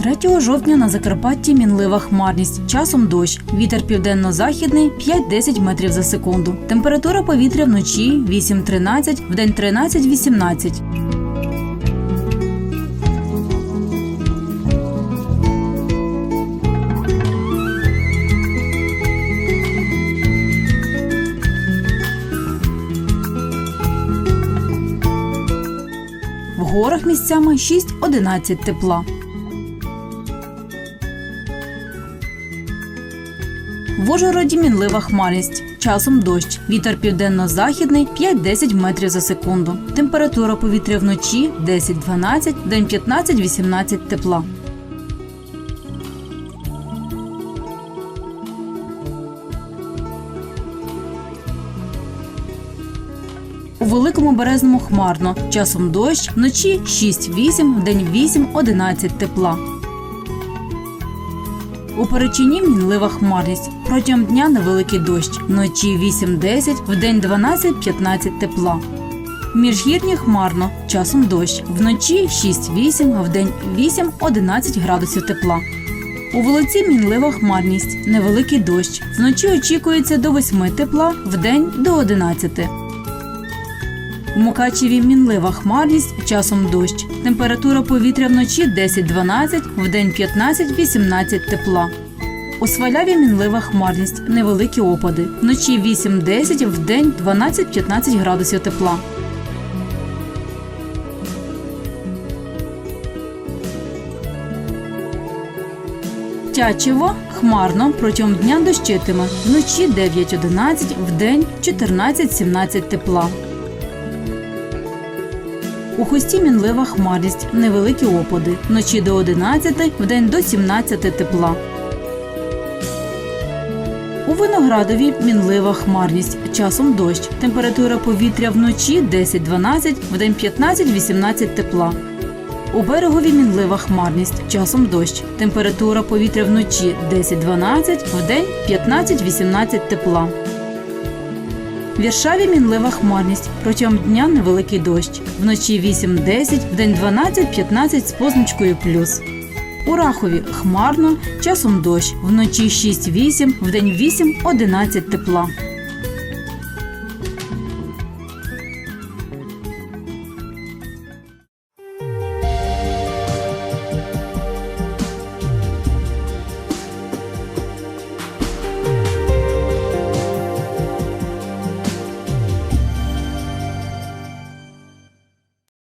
3 жовтня на Закарпатті мінлива хмарність. Часом дощ. Вітер південно-західний 5-10 метрів за секунду. Температура повітря вночі 8-13, вдень 13-18. В горах місцями 6-11 тепла. В Ужгороді мінлива хмарність. Часом дощ. Вітер південно-західний 5-10 метрів за секунду. Температура повітря вночі 10-12, день 15-18 тепла. У великому березному хмарно. Часом дощ, вночі 6-8, вдень 8-11 тепла. У перечині мінлива хмарність. Протягом дня невеликий дощ. Вночі 8-10, вдень 12-15 тепла. Міжгірні хмарно, часом дощ. Вночі 6-8, а вдень 8-11 градусів тепла. У Волоці мінлива хмарність, невеликий дощ. Вночі очікується до 8 тепла, вдень до 11. У Мукачеві мінлива хмарність, часом дощ. Температура повітря вночі 10-12, вдень 15-18 тепла. У Сваляві мінлива хмарність, невеликі опади. Вночі 8-10, вдень 12-15 градусів тепла. Тячево хмарно протягом дня дощитиме. Вночі 9-11, вдень 14-17 тепла. У хусті мінлива хмарність, невеликі опади. Вночі до 11, вдень до 17 тепла. У виноградові мінлива хмарність, часом дощ. Температура повітря вночі 10-12, вдень 15-18 тепла. У берегові мінлива хмарність, часом дощ. Температура повітря вночі 10-12, вдень 15-18 тепла. В Віршаві мінлива хмарність. Протягом дня невеликий дощ. Вночі 8-10, вдень 12-15 з позначкою плюс. У Рахові хмарно, часом дощ. Вночі 6-8, вдень 8-11 тепла.